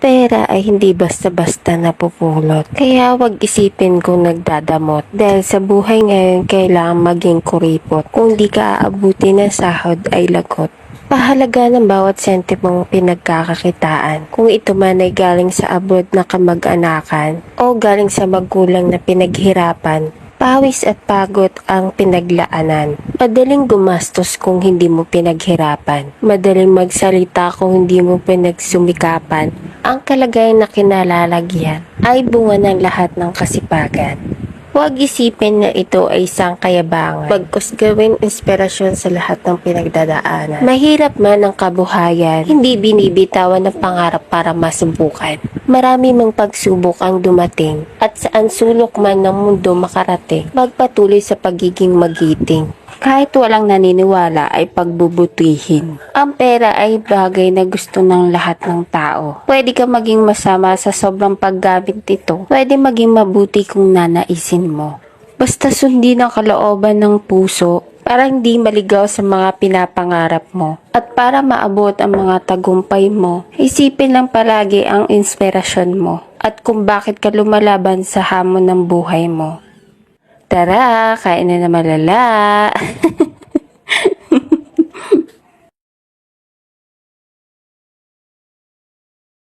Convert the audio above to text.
pera ay hindi basta-basta napupulot. Kaya wag isipin kung nagdadamot. Dahil sa buhay ngayon, kailangan maging kuripot. Kung di ka aabuti ng sahod ay lagot. Pahalaga ng bawat sentimong pinagkakakitaan. Kung ito man ay galing sa abroad na kamag-anakan o galing sa magulang na pinaghirapan, pawis at pagod ang pinaglaanan. Madaling gumastos kung hindi mo pinaghirapan. Madaling magsalita kung hindi mo pinagsumikapan. Ang kalagayan na kinalalagyan ay bunga ng lahat ng kasipagan. Huwag isipin na ito ay isang kayabangan. Bagkus gawin inspirasyon sa lahat ng pinagdadaanan. Mahirap man ang kabuhayan, hindi binibitawan ng pangarap para masubukan. Marami mang pagsubok ang dumating at saan sulok man ng mundo makarating, magpatuloy sa pagiging magiting. Kahit walang naniniwala ay pagbubutihin. Ang pera ay bagay na gusto ng lahat ng tao. Pwede ka maging masama sa sobrang paggamit nito. Pwede maging mabuti kung nanaisin mo. Basta sundin ang kalooban ng puso para hindi maligaw sa mga pinapangarap mo. At para maabot ang mga tagumpay mo, isipin lang palagi ang inspirasyon mo at kung bakit ka lumalaban sa hamon ng buhay mo. Tara, kain na na malala.